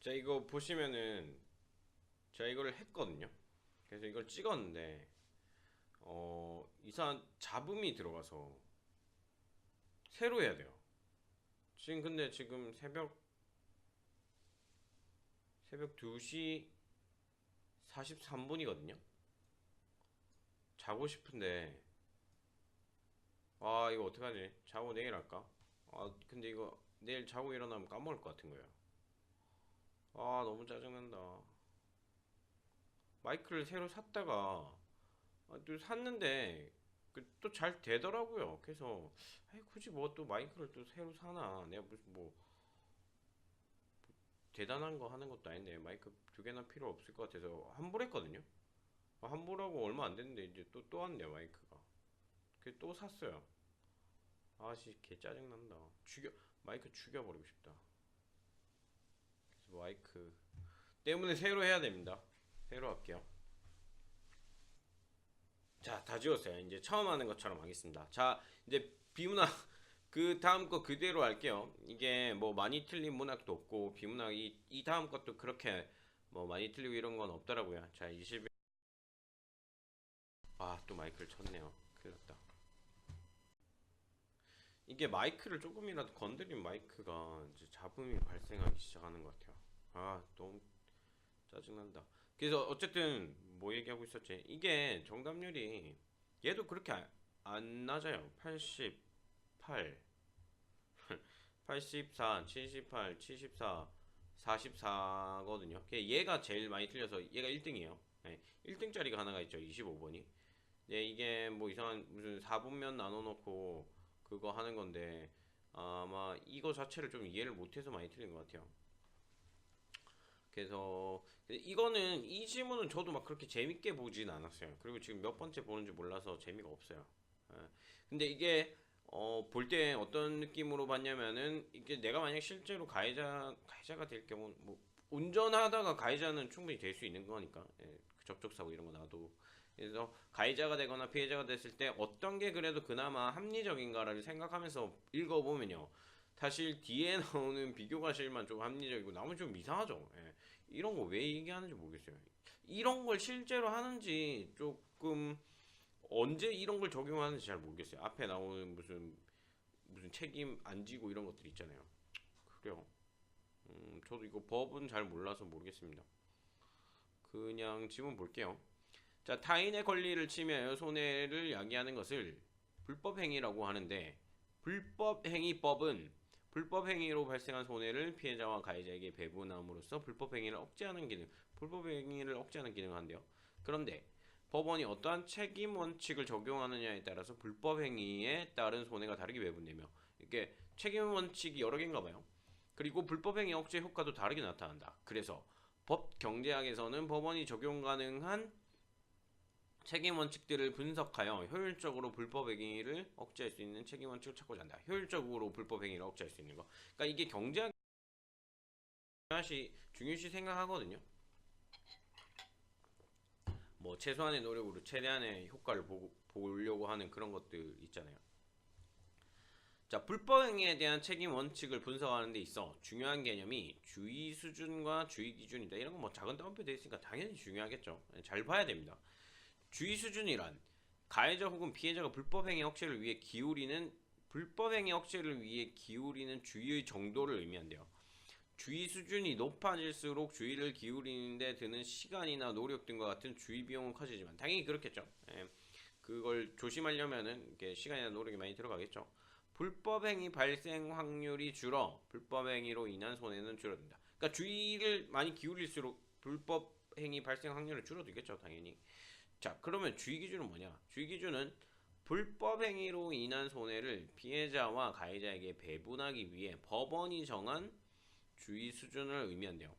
자 이거 보시면은 제가 이걸 했거든요. 그래서 이걸 찍었는데 어 이상한 잡음이 들어가서 새로 해야 돼요. 지금 근데 지금 새벽 새벽 2시 43분이거든요. 자고 싶은데 아 이거 어떡하지? 자고 내일 할까? 아 근데 이거 내일 자고 일어나면 까먹을 것 같은 거예요. 아 너무 짜증난다. 마이크를 새로 샀다가 아, 또 샀는데 또 잘 되더라고요. 그래서 아이, 굳이 뭐 또 마이크를 또 새로 사나? 내가 무슨 뭐 대단한 거 하는 것도 아닌데 마이크 두 개나 필요 없을 것 같아서 환불했거든요. 아, 환불하고 얼마 안 됐는데 이제 또 또 왔네요 마이크가. 그래서 또 샀어요. 아씨 개 짜증 난다. 죽여 마이크 죽여버리고 싶다. 마이크 때문에 새로 해야 됩니다. 새로 할게요. 자, 다 지웠어요. 이제 처음 하는 것처럼 하겠습니다. 자, 이제 비문학 그 다음 거 그대로 할게요. 이게 뭐 많이 틀린 문학도 없고 비문학 이, 이 다음 것도 그렇게 뭐 많이 틀리고 이런 건 없더라고요. 자, 20 아, 또 마이크를 쳤네요. 큰일 났다. 이게 마이크를 조금이라도 건드린 마이크가 이제 잡음이 발생하기 시작하는 것 같아요. 아, 너무 짜증난다. 그래서 어쨌든 뭐 얘기하고 있었지? 이게 정답률이 얘도 그렇게 안, 안 낮아요. 88, 84, 78, 74, 44거든요. 얘가 제일 많이 틀려서 얘가 1등이에요. 네, 1등짜리가 하나가 있죠. 25번이. 네, 이게 뭐 이상한 무슨 4분면 나눠놓고 그거 하는 건데 아마 이거 자체를 좀 이해를 못해서 많이 틀린 것 같아요. 그래서 이거는 이 질문은 저도 막 그렇게 재밌게 보진 않았어요. 그리고 지금 몇 번째 보는지 몰라서 재미가 없어요. 예. 근데 이게 어, 볼 때 어떤 느낌으로 봤냐면은 이게 내가 만약 실제로 가해자 가해자가 될 경우 뭐 운전하다가 가해자는 충분히 될 수 있는 거니까 예, 그 접촉사고 이런 거 나도 그래서 가해자가 되거나 피해자가 됐을 때 어떤 게 그래도 그나마 합리적인가를 생각하면서 읽어보면요. 사실 뒤에 나오는 비교 과실만 좀 합리적이고 나머지 좀 이상하죠. 예. 이런 거 왜 얘기하는지 모르겠어요. 이런 걸 실제로 하는지 조금 언제 이런 걸 적용하는지 잘 모르겠어요. 앞에 나오는 무슨 무슨 책임 안 지고 이런 것들 있잖아요. 그래요. 음, 저도 이거 법은 잘 몰라서 모르겠습니다. 그냥 지문 볼게요. 자, 타인의 권리를 침해하여 손해를 야기하는 것을 불법 행위라고 하는데 불법 행위법은 불법 행위로 발생한 손해를 피해자와 가해자에게 배분함으로써 불법 행위를 억제하는 기능, 불법 행위를 억제하는 기능을 한대요. 그런데 법원이 어떠한 책임 원칙을 적용하느냐에 따라서 불법 행위에 따른 손해가 다르게 배분되며 이게 책임 원칙이 여러 개인가 봐요. 그리고 불법 행위 억제 효과도 다르게 나타난다. 그래서 법 경제학에서는 법원이 적용 가능한 책임 원칙들을 분석하여 효율적으로 불법 행위를 억제할 수 있는 책임 원칙을 찾고자 한다. 효율적으로 불법 행위를 억제할 수 있는 거. 그러니까 이게 경제학 중요시 중요시 생각하거든요. 뭐 최소한의 노력으로 최대한의 효과를 보고, 보려고 하는 그런 것들 있잖아요. 자, 불법 행위에 대한 책임 원칙을 분석하는 데 있어 중요한 개념이 주의 수준과 주의 기준이다. 이런 거뭐 작은 따옴표 돼 있으니까 당연히 중요하겠죠. 잘 봐야 됩니다. 주의 수준이란 가해자 혹은 피해자가 불법 행위 억제를 위해 기울이는 불법 행위 억제를 위해 기울이는 주의의 정도를 의미한대요. 주의 수준이 높아질수록 주의를 기울이는데 드는 시간이나 노력 등과 같은 주의 비용은 커지지만 당연히 그렇겠죠. 예, 그걸 조심하려면은 시간이나 노력이 많이 들어가겠죠. 불법 행위 발생 확률이 줄어 불법 행위로 인한 손해는 줄어든다. 그러니까 주의를 많이 기울일수록 불법 행위 발생 확률은 줄어들겠죠, 당연히. 자, 그러면 주의 기준은 뭐냐? 주의 기준은 불법 행위로 인한 손해를 피해자와 가해자에게 배분하기 위해 법원이 정한 주의 수준을 의미한대요.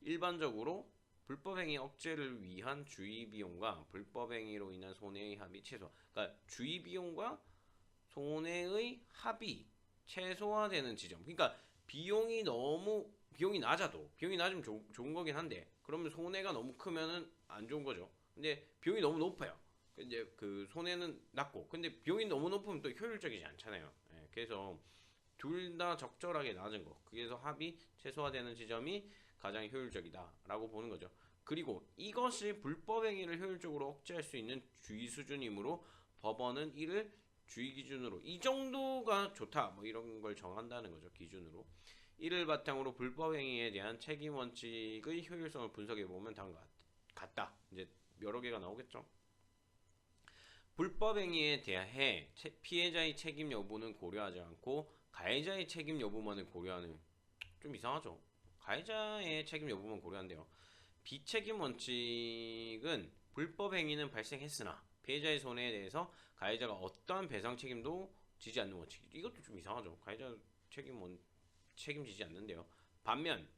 일반적으로 불법 행위 억제를 위한 주의 비용과 불법 행위로 인한 손해의 합이 최소. 그러니까 주의 비용과 손해의 합이 최소화되는 지점. 그러니까 비용이 너무 비용이 낮아도 비용이 낮으면 좋, 좋은 거긴 한데 그러면 손해가 너무 크면은 안 좋은 거죠. 근데 비용이 너무 높아요. 이제 그 손해는 낮고 근데 비용이 너무 높으면 또 효율적이지 않잖아요. 예, 그래서 둘 다 적절하게 낮은 거. 그래서 합이 최소화되는 지점이 가장 효율적이다라고 보는 거죠. 그리고 이것이 불법 행위를 효율적으로 억제할 수 있는 주의 수준이므로 법원은 이를 주의 기준으로 이 정도가 좋다 뭐 이런 걸 정한다는 거죠 기준으로 이를 바탕으로 불법 행위에 대한 책임 원칙의 효율성을 분석해 보면 다음과 같- 같다 여러 개가 나오겠죠 불법 행위에 대해 채- 피해자의 책임 여부는 고려하지 않고 가해자의 책임 여부만을 고려하는 좀 이상하죠 가해자의 책임 여부만 고려한대요 비책임 원칙은 불법 행위는 발생했으나 피해자의 손해에 대해서 가해자가 어떠한 배상 책임도 지지 않는 원칙. 이것도 좀 이상하죠. 가해자 책임 원 책임지지 않는데요. 반면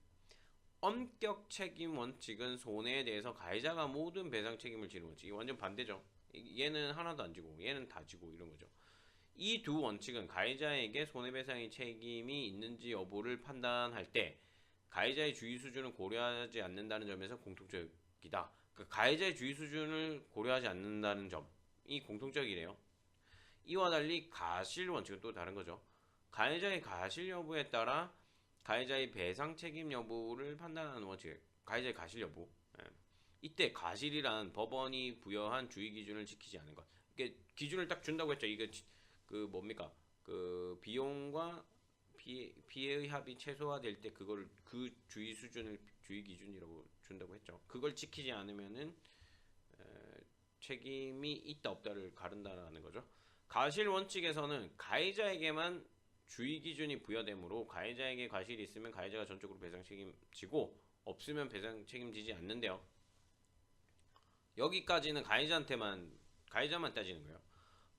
엄격 책임 원칙은 손해에 대해서 가해자가 모든 배상 책임을 지는 원칙. 이 완전 반대죠. 이- 얘는 하나도 안 지고 얘는 다 지고 이런 거죠. 이 두 원칙은 가해자에게 손해배상의 책임이 있는지 여부를 판단할 때 가해자의 주의 수준을 고려하지 않는다는 점에서 공통적이다. 그 가해자의 주의 수준을 고려하지 않는다는 점이 공통적이래요. 이와 달리 가실 원칙은 또 다른 거죠. 가해자의 가실 여부에 따라 가해자의 배상 책임 여부를 판단하는 원칙. 가해자의 가실 여부. 예. 이때 가실이란 법원이 부여한 주의 기준을 지키지 않은 것. 이게 기준을 딱 준다고 했죠. 이게 지- 그 뭡니까? 그 비용과 피해, 피해의 합이 최소화될 때 그걸 그 주의 수준을 주의 기준이라고 준다고 했죠. 그걸 지키지 않으면은 에, 책임이 있다 없다를 가른다라는 거죠. 가실 원칙에서는 가해자에게만 주의 기준이 부여되므로 가해자에게 과실이 있으면 가해자가 전적으로 배상 책임지고 없으면 배상 책임지지 않는데요. 여기까지는 가해자한테만 가해자만 따지는 거예요.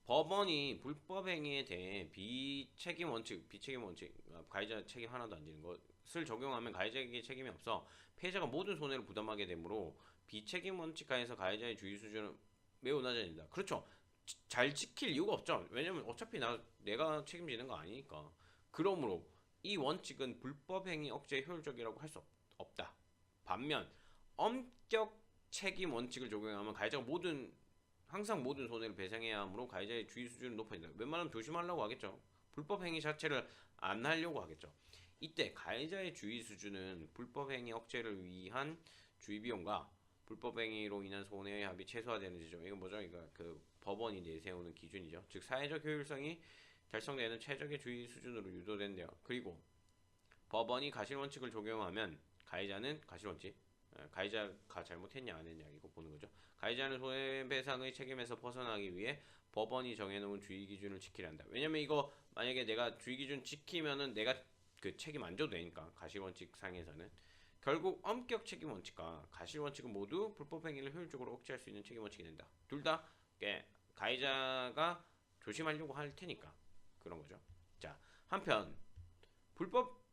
법원이 불법 행위에 대해 비책임 원칙, 비책임 원칙, 아, 가해자 책임 하나도 안 지는 것을 적용하면 가해자에게 책임이 없어 피해자가 모든 손해를 부담하게 되므로 비책임 원칙 하에서 가해자의 주의 수준은 매우 낮아진다. 그렇죠. 지- 잘 지킬 이유가 없죠. 왜냐면 어차피 나 내가 책임지는 거 아니니까. 그러므로 이 원칙은 불법 행위 억제 효율적이라고 할 수 없다. 반면 엄격 책임 원칙을 적용하면 가해자가 모든 항상 모든 손해를 배상해야 하므로 가해자의 주의 수준은 높아진다. 웬만하면 조심하려고 하겠죠. 불법 행위 자체를 안 하려고 하겠죠. 이때 가해자의 주의 수준은 불법 행위 억제를 위한 주의 비용과 불법 행위로 인한 손해의 합이 최소화되는 지점. 이건 뭐죠? 이거 그 법원이 내세우는 기준이죠. 즉 사회적 효율성이 달성되는 최적의 주의 수준으로 유도된대요. 그리고 법원이 가실 원칙을 적용하면 가해자는 가실 원칙 에, 가해자가 잘못했냐 안 했냐 이거 보는 거죠. 가해자는 손해배상의 책임에서 벗어나기 위해 법원이 정해놓은 주의 기준을 지키려 한다. 왜냐면 이거 만약에 내가 주의 기준 지키면은 내가 그 책임 안 져도 되니까 가실 원칙 상에서는 결국 엄격 책임 원칙과 가실 원칙은 모두 불법 행위를 효율적으로 억제할 수 있는 책임 원칙이 된다. 둘 다 가해자가 조심하려고 할 테니까 그런 거죠. 자 한편 불법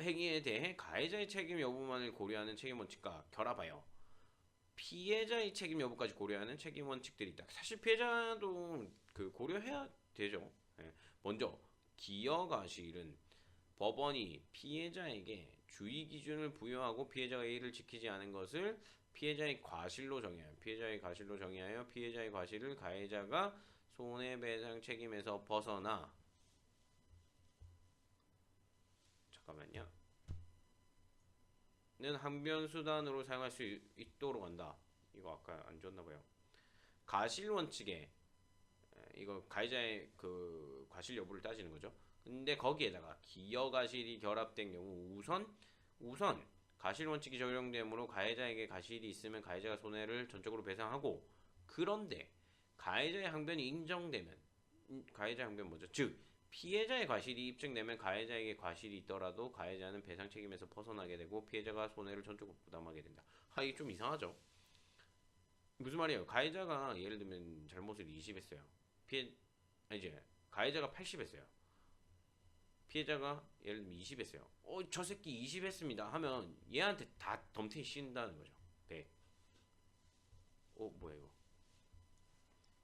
행위에 대해 가해자의 책임 여부만을 고려하는 책임 원칙과 결합하여 피해자의 책임 여부까지 고려하는 책임 원칙들이 있다. 사실 피해자도 그 고려해야 되죠. 예. 먼저 기여가 실은 법원이 피해자에게 주의 기준을 부여하고 피해자가 이를 지키지 않은 것을 피해자의 과실로 정의하여 피해자의 과실로 정의하여 피해자의 과실을 가해자가 손해배상 책임에서 벗어나 잠깐만요. 는 항변 수단으로 사용할 수 있도록 한다. 이거 아까 안 줬나 봐요. 가실 원칙에 에, 이거 가해자의 그 과실 여부를 따지는 거죠. 근데 거기에다가 기여 가실이 결합된 경우 우선 우선 가실 원칙이 적용되므로 가해자에게 가실이 있으면 가해자가 손해를 전적으로 배상하고 그런데 가해자의 항변이 인정되면 음, 가해자 항변 뭐죠? 즉 피해자의 과실이 입증되면 가해자에게 과실이 있더라도 가해자는 배상 책임에서 벗어나게 되고 피해자가 손해를 전적으로 부담하게 된다. 아 이게 좀 이상하죠. 무슨 말이에요? 가해자가 예를 들면 잘못을 20했어요. 피해 아니, 이제 가해자가 80했어요. 피해자가 예를 들면 20 했어요. 어, 저 새끼 20 했습니다. 하면 얘한테 다 덤탱이 씌운다는 거죠. 100. 어, 뭐야 이거?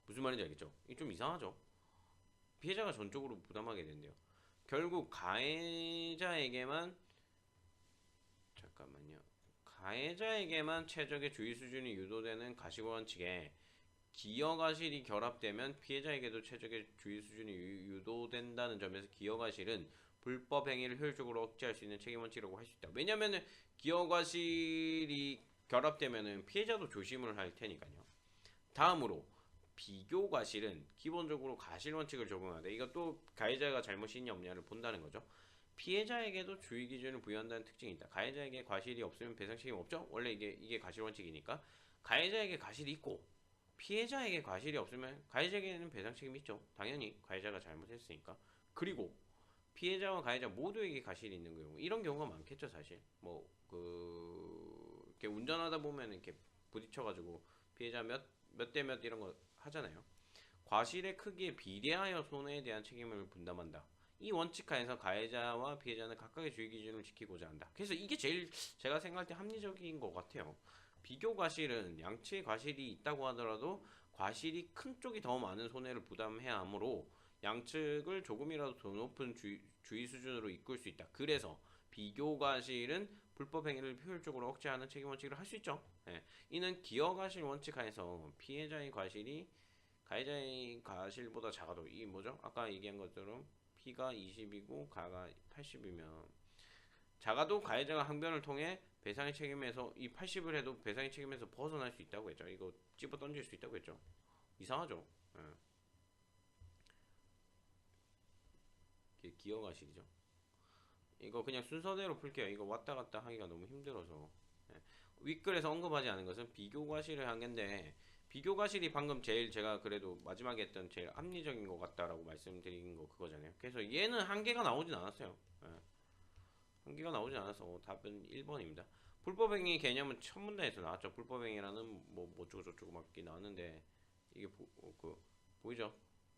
무슨 말인지 알겠죠? 이게 좀 이상하죠? 피해자가 전적으로 부담하게 된대요. 결국 가해자에게만 잠깐만요. 가해자에게만 최적의 주의 수준이 유도되는 가시원칙에 기여가실이 결합되면 피해자에게도 최적의 주의 수준이 유- 유도된다는 점에서 기여가실은 불법 행위를 효율적으로 억제할 수 있는 책임 원칙이라고 할 수 있다. 왜냐면은 기업 과실이 결합되면은 피해자도 조심을 할 테니까요. 다음으로 비교 과실은 기본적으로 과실 원칙을 적용하되 이것도 가해자가 잘못이 있냐 없냐를 본다는 거죠. 피해자에게도 주의 기준을 부여한다는 특징이 있다. 가해자에게 과실이 없으면 배상 책임 없죠. 원래 이게 이게 과실 원칙이니까 가해자에게 과실이 있고 피해자에게 과실이 없으면 가해자에게는 배상 책임이 있죠. 당연히 가해자가 잘못했으니까. 그리고 피해자와 가해자 모두에게 과실이 있는 경우 이런 경우가 많겠죠 사실. 뭐그 이렇게 운전하다 보면 이렇게 부딪혀가지고 피해자 몇 몇 대 몇 이런 거 하잖아요. 과실의 크기에 비례하여 손해에 대한 책임을 분담한다. 이 원칙 하에서 가해자와 피해자는 각각의 주의 기준을 지키고자 한다. 그래서 이게 제일 제가 생각할 때 합리적인 것 같아요. 비교 과실은 양측의 과실이 있다고 하더라도 과실이 큰 쪽이 더 많은 손해를 부담해야 하므로 양측을 조금이라도 더 높은 주의, 주의 수준으로 이끌 수 있다. 그래서 비교 과실은 불법 행위를 효율적으로 억제하는 책임 원칙을 할 수 있죠. 예. 이는 기여 과실 원칙 하에서 피해자의 과실이 가해자의 과실보다 작아도 이 뭐죠? 아까 얘기한 것처럼 P가 20이고 가가 80이면 작아도 가해자가 항변을 통해 배상의 책임에서 이 80을 해도 배상의 책임에서 벗어날 수 있다고 했죠. 이거 집어 던질 수 있다고 했죠. 이상하죠. 예. 과실이죠. 이거 그냥 순서대로 풀게요. 이거 왔다 갔다 하기가 너무 힘들어서. 예. 윗글에서 언급하지 않은 것은 비교 과실의 한계인데 비교 과실이 방금 제일 제가 그래도 마지막에 했던 제일 합리적인 것 같다라고 말씀드린 거 그거잖아요. 그래서 얘는 한계가 나오진 않았어요. 예. 한계가 나오진 않아서 답은 1번입니다. 불법행위 개념은 첫 문단에서 나왔죠. 불법행위라는 뭐 뭐저고 저쩌고 막 나왔는데 이게 보, 어, 그 보이죠?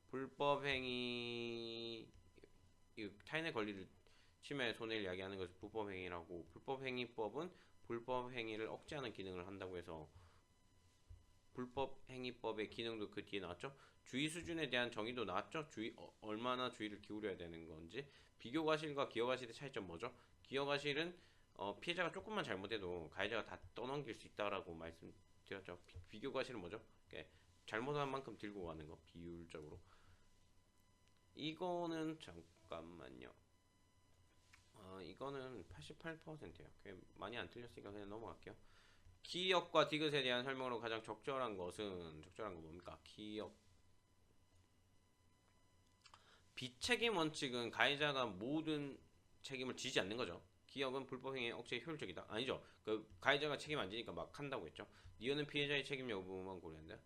불법행위 이 타인의 권리를 침해 손해를 이야기하는 것을 불법행위라고 불법행위법은 불법행위를 억제하는 기능을 한다고 해서 불법행위법의 기능도 그 뒤에 나왔죠. 주의 수준에 대한 정의도 나왔죠. 주의 어, 얼마나 주의를 기울여야 되는 건지 비교 과실과 기여 과실의 차이점 뭐죠? 기여 과실은 어, 피해자가 조금만 잘못해도 가해자가 다 떠넘길 수 있다라고 말씀드렸죠. 비, 비교 과 실은 뭐죠? 잘못한 만큼 들고 가는 거 비율적으로. 이거는 잠깐만요. 어, 이거는 88%예요. 많이 안 틀렸으니까 그냥 넘어갈게요. 기업과 디귿에 대한 설명으로 가장 적절한 것은 적절한 건 뭡니까? 기업 비책임 원칙은 가해자가 모든 책임을 지지 않는 거죠. 기업은 불법 행위 억제에 효율적이다. 아니죠. 그 가해자가 책임 안 지니까 막 한다고 했죠. 니은은 피해자의 책임 여부만 고려한다.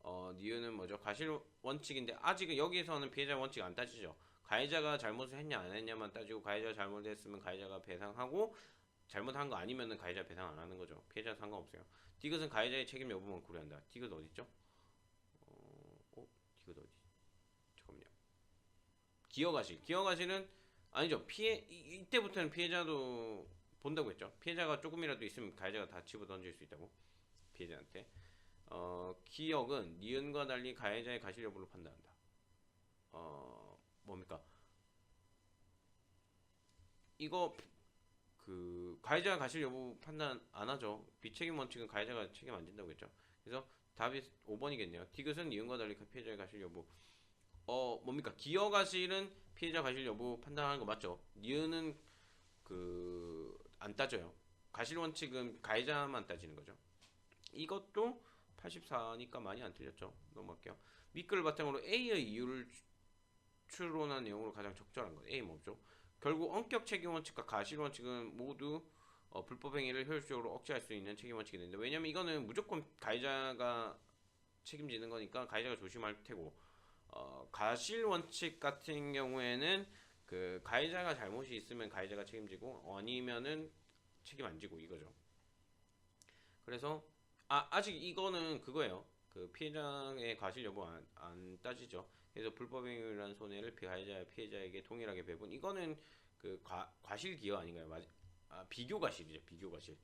어, 니은은 뭐죠? 과실 원칙인데 아직은 여기에서는 피해자 원칙 안 따지죠. 가해자가 잘못을 했냐 안 했냐만 따지고 가해자가 잘못했으면 가해자가 배상하고 잘못한 거 아니면은 가해자 배상 안 하는 거죠. 피해자 상관없어요. 디귿은 가해자의 책임 여부만 고려한다. 디귿 어디 있죠? 어, 어 디귿 어디? 잠깐만요. 기여가실. 기여가실은 아니죠. 피해 이, 이때부터는 피해자도 본다고 했죠. 피해자가 조금이라도 있으면 가해자가 다 집어 던질 수 있다고 피해자한테. 어, 기억은 니은과 달리 가해자의 가실 여부를 판단한다. 어, 뭡니까? 이거 그 가해자가 가실 여부 판단 안 하죠. 비책임 원칙은 가해자가 책임 안 진다고 했죠. 그래서 답이 5번이겠네요. 디귿은 니은과 달리 피해자의 가실 여부. 어 뭡니까? 기여 가실은 피해자 가실 여부 판단하는 거 맞죠? 니은은 그 안 따져요. 가실 원칙은 가해자만 따지는 거죠. 이것도 84니까 많이 안 틀렸죠. 넘어갈게요. 밑글 바탕으로 A의 이유를 추론한 내용으로 가장 적절한 거. A 뭐죠? 결국 원격 책임 원칙과 가실 원칙은 모두 어, 불법 행위를 효율적으로 억제할 수 있는 책임 원칙이 되는데 왜냐면 이거는 무조건 가해자가 책임지는 거니까 가해자가 조심할 테고 어, 가실 원칙 같은 경우에는 그 가해자가 잘못이 있으면 가해자가 책임지고 아니면은 책임 안 지고 이거죠. 그래서 아 아직 이거는 그거예요. 그 피해자의 과실 여부 안, 안 따지죠. 그래서 불법행위라는 손해를 피해자 피해자에게 동일하게 배분. 이거는 그 과, 과실 기여 아닌가요? 맞, 아 비교 과실이죠. 비교 과실.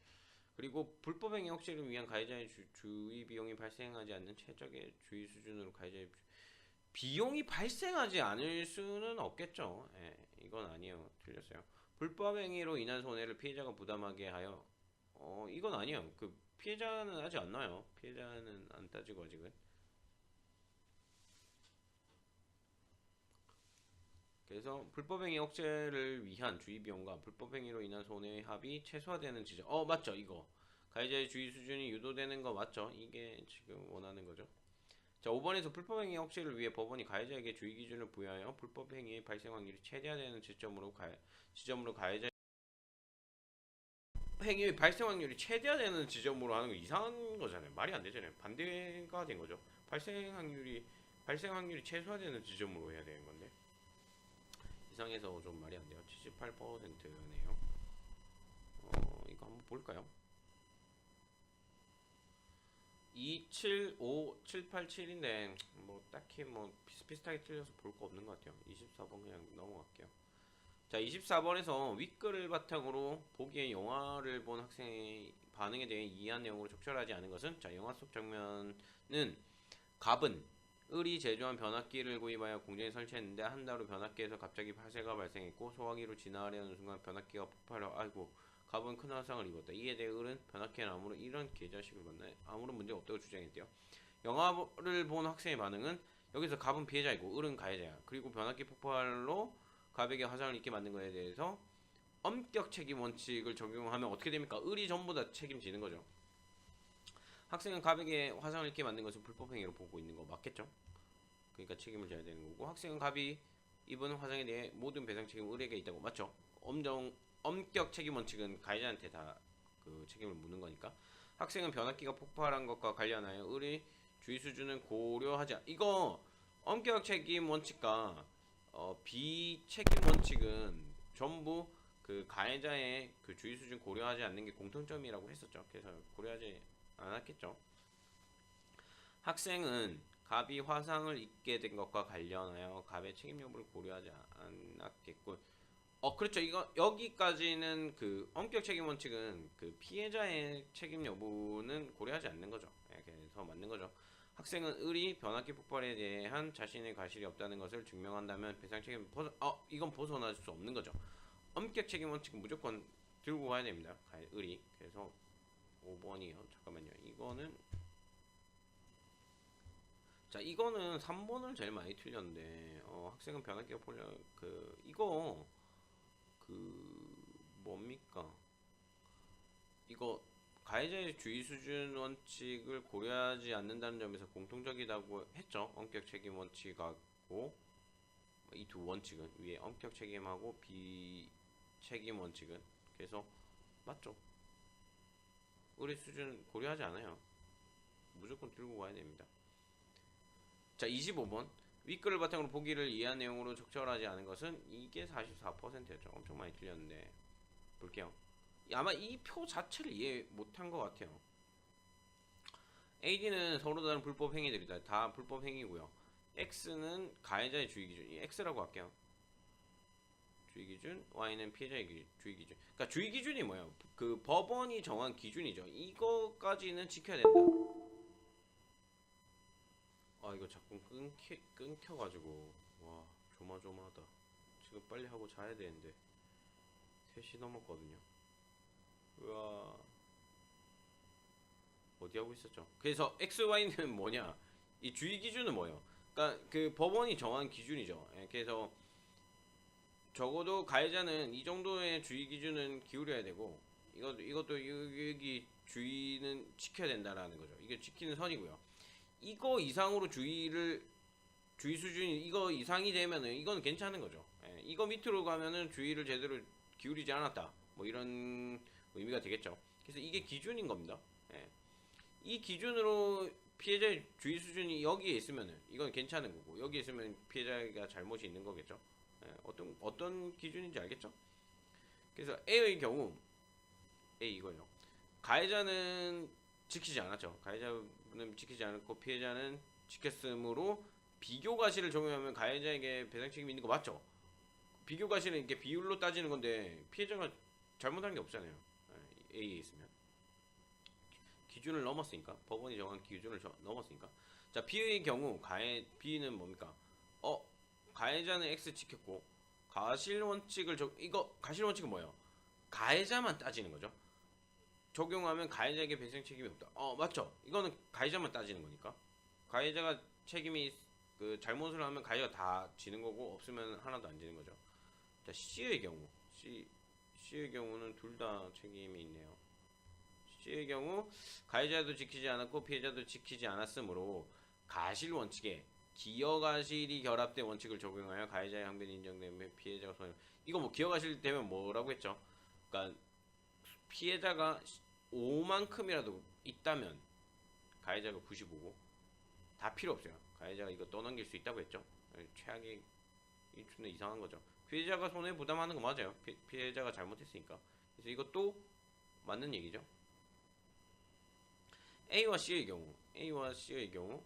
그리고 불법행위 억제를 위한 가해자의 주, 주의 비용이 발생하지 않는 최적의 주의 수준으로 가해자의 주- 비용이 발생하지 않을 수는 없겠죠. 예, 이건 아니에요. 틀렸어요. 불법 행위로 인한 손해를 피해자가 부담하게 하여 어 이건 아니에요. 그 피해자는 아직 안 나요. 피해자는 안 따지고 아직은. 그래서 불법행위 억제를 위한 주의 비용과 불법행위로 인한 손해 합이 최소화되는 지점. 어 맞죠 이거 가해자의 주의 수준이 유도되는 거 맞죠? 이게 지금 원하는 거죠. 자 5번에서 불법행위 억제를 위해 법원이 가해자에게 주의 기준을 부여하여 불법행위의 발생 확률이 최대화되는 지점으로 가 지점으로 가해자 행위의 발생 확률이 최대화되는 지점으로 하는 거 이상한 거잖아요. 말이 안 되잖아요. 반대가 된 거죠. 발생 확률이 발생 확률이 최소화되는 지점으로 해야 되는 건데 이상해서 좀 말이 안 돼요. 78%네요. 어 이거 한번 볼까요? 275787인데 뭐 딱히 뭐 비슷비슷하게 틀려서 볼 거 없는 것 같아요. 24번 그냥 넘어갈게요. 자, 24번에서 윗글을 바탕으로 보기에 영화를 본 학생의 반응에 대해 이해한 내용으로 적절하지 않은 것은 자, 영화 속 장면은 갑은 을이 제조한 변압기를 구입하여 공장에 설치했는데 한 달 후 변압기에서 갑자기 화재가 발생했고 소화기로 진화하려는 순간 변압기가 폭발하여 아이고 갑은 큰 화상을 입었다. 이에 대해 을은 변압기의 나무로 이런 계자식을 만나 아무런 문제가 없다고 주장했대요. 영화를 본 학생의 반응은 여기서 갑은 피해자이고 을은 가해자야. 그리고 변압기 폭발로 갑에게 화상을 입게 만든 것에 대해서 엄격 책임 원칙을 적용하면 어떻게 됩니까? 을이 전부 다 책임지는 거죠. 학생은 갑에게 화상을 입게 만든 것을 불법 행위로 보고 있는 거 맞겠죠? 그러니까 책임을 져야 되는 거고 학생은 갑이 입은 화상에 대해 모든 배상 책임은 을에게 있다고 맞죠? 엄정 엄격 책임 원칙은 가해자한테 다 그 책임을 묻는 거니까 학생은 변압기가 폭발한 것과 관련하여 을의 주의 수준은 고려하지 않... 이거 엄격 책임 원칙과 어, 비책임 원칙은 전부 그 가해자의 그 주의 수준 고려하지 않는 게 공통점이라고 했었죠. 그래서 고려하지 않았겠죠. 학생은 갑이 화상을 입게 된 것과 관련하여 갑의 책임 여부를 고려하지 않았겠고, 어 그렇죠. 이거 여기까지는 그 엄격 책임 원칙은 그 피해자의 책임 여부는 고려하지 않는 거죠. 예, 그래서 맞는 거죠. 학생은 을이 변압기 폭발에 대한 자신의 과실이 없다는 것을 증명한다면 배상 책임 벗어 어 이건 벗어날 수 없는 거죠. 엄격 책임 원칙은 무조건 들고 가야 됩니다. 가- 을이 그래서 5번이요. 잠깐만요. 이거는 자 이거는 3번을 제일 많이 틀렸는데 어, 학생은 변압기가 폴려 그 이거 그 뭡니까 이거 가해자의 주의 수준 원칙을 고려하지 않는다는 점에서 공통적이라고 했죠. 엄격 책임 원칙하고 이 두 원칙은 위에 엄격 책임하고 비책임 원칙은 그래서 맞죠. 의뢰 수준 고려하지 않아요. 무조건 들고 가야 됩니다. 자, 25번. 윗글을 바탕으로 보기를 이해한 내용으로 적절하지 않은 것은 이게 44%였죠. 엄청 많이 틀렸는데 볼게요. 아마 이 표 자체를 이해 못한 것 같아요. AD는 서로 다른 불법 행위들이다. 다 불법 행위고요. X는 가해자의 주의 기준. 이 X라고 할게요. 주의 기준, Y는 피해자의 기- 주의 기준. 그러니까 주의 기준이 뭐예요? 그 법원이 정한 기준이죠. 이거까지는 지켜야 된다. 아 이거 자꾸 끊기, 끊겨가지고 와 조마조마하다. 지금 빨리 하고 자야 되는데 3시 넘었거든요. 우와 어디 하고 있었죠? 그래서 X, Y는 뭐냐? 이 주의 기준은 뭐예요? 그러니까 그 법원이 정한 기준이죠. 예, 그래서 적어도 가해자는 이 정도의 주의 기준은 기울여야 되고 이것도 이것도 여- 여기 주의는 지켜야 된다라는 거죠. 이게 지키는 선이고요. 이거 이상으로 주의를 주의 수준이 이거 이상이 되면은 이건 괜찮은 거죠. 예, 이거 밑으로 가면은 주의를 제대로 기울이지 않았다. 뭐 이런 의미가 되겠죠. 그래서 이게 기준인 겁니다. 예. 이 기준으로 피해자의 주의 수준이 여기에 있으면은 이건 괜찮은 거고 여기 에 있으면 피해자가 잘못이 있는 거겠죠. 예, 어떤 어떤 기준인지 알겠죠? 그래서 A의 경우 A 이거요. 가해자는 지키지 않았죠. 가해자 는 지키지 않았고 피해자는 지켰으므로 비교 과실을 적용하면 가해자에게 배상 책임이 있는 거 맞죠? 비교 과실은 이렇게 비율로 따지는 건데 피해자가 잘못한 게 없잖아요. 예, A에 있으면 기준을 넘었으니까 법원이 정한 기준을 저- 넘었으니까 자 B의 경우 가해 B는 뭡니까? 어 가해자는 X 지켰고 가실 원칙을 적 이거 가실 원칙은 뭐예요? 가해자만 따지는 거죠. 적용하면 가해자에게 배상 책임이 없다. 어 맞죠? 이거는 가해자만 따지는 거니까 가해자가 책임이 그 잘못을 하면 가해자가 다 지는 거고 없으면 하나도 안 지는 거죠. 자 C의 경우 C C의 경우는 둘 다 책임이 있네요. C의 경우 가해자도 지키지 않았고 피해자도 지키지 않았으므로 가실 원칙에 기여가실이 결합된 원칙을 적용하여 가해자의 항변이 인정되면 피해자가 손해. 이거 뭐 기여가실 되면 뭐라고 했죠? 그러니까 피해자가 5만큼이라도 있다면 가해자가 95고 다 필요 없어요. 가해자가 이거 떠넘길 수 있다고 했죠. 최악의 이 존나 이상한 거죠. 피해자가 손해 부담하는 거 맞아요. 피, 피해자가 잘못했으니까. 그래서 이것도 맞는 얘기죠. A와 C의 경우, A와 C의 경우,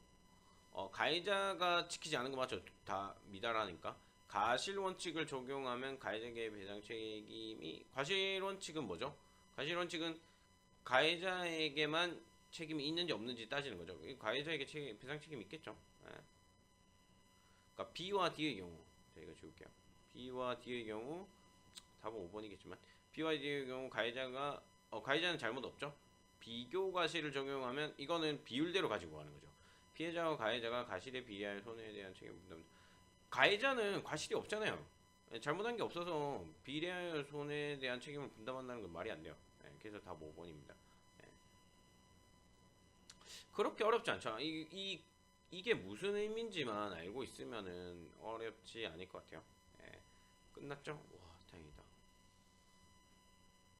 어, 가해자가 지키지 않은 거 맞죠? 다 미달하니까. 가실 원칙을 적용하면 가해자에게 배상 책임이 과실 원칙은 뭐죠? 과실 원칙은 가해자에게만 책임이 있는지 없는지 따지는 거죠. 이 가해자에게 책임, 배상 책임이 있겠죠. 예. 그러니까 B와 D의 경우, 저희가 지울게요. B와 D의 경우 답은 5번이겠지만 B와 D의 경우 가해자가 어, 가해자는 잘못 없죠. 비교 과실을 적용하면 이거는 비율대로 가지고 가는 거죠. 피해자와 가해자가 가실에 비할 손해에 대한 책임 분담. 가해자는 과실이 없잖아요. 예, 잘못한 게 없어서 비례하여 손해에 대한 책임을 분담한다는 건 말이 안 돼요. 예, 그래서 다 5번입니다. 그렇게 어렵지 않죠. 이, 이 이게 무슨 의미인지만 알고 있으면은 어렵지 않을 것 같아요. 예, 끝났죠? 와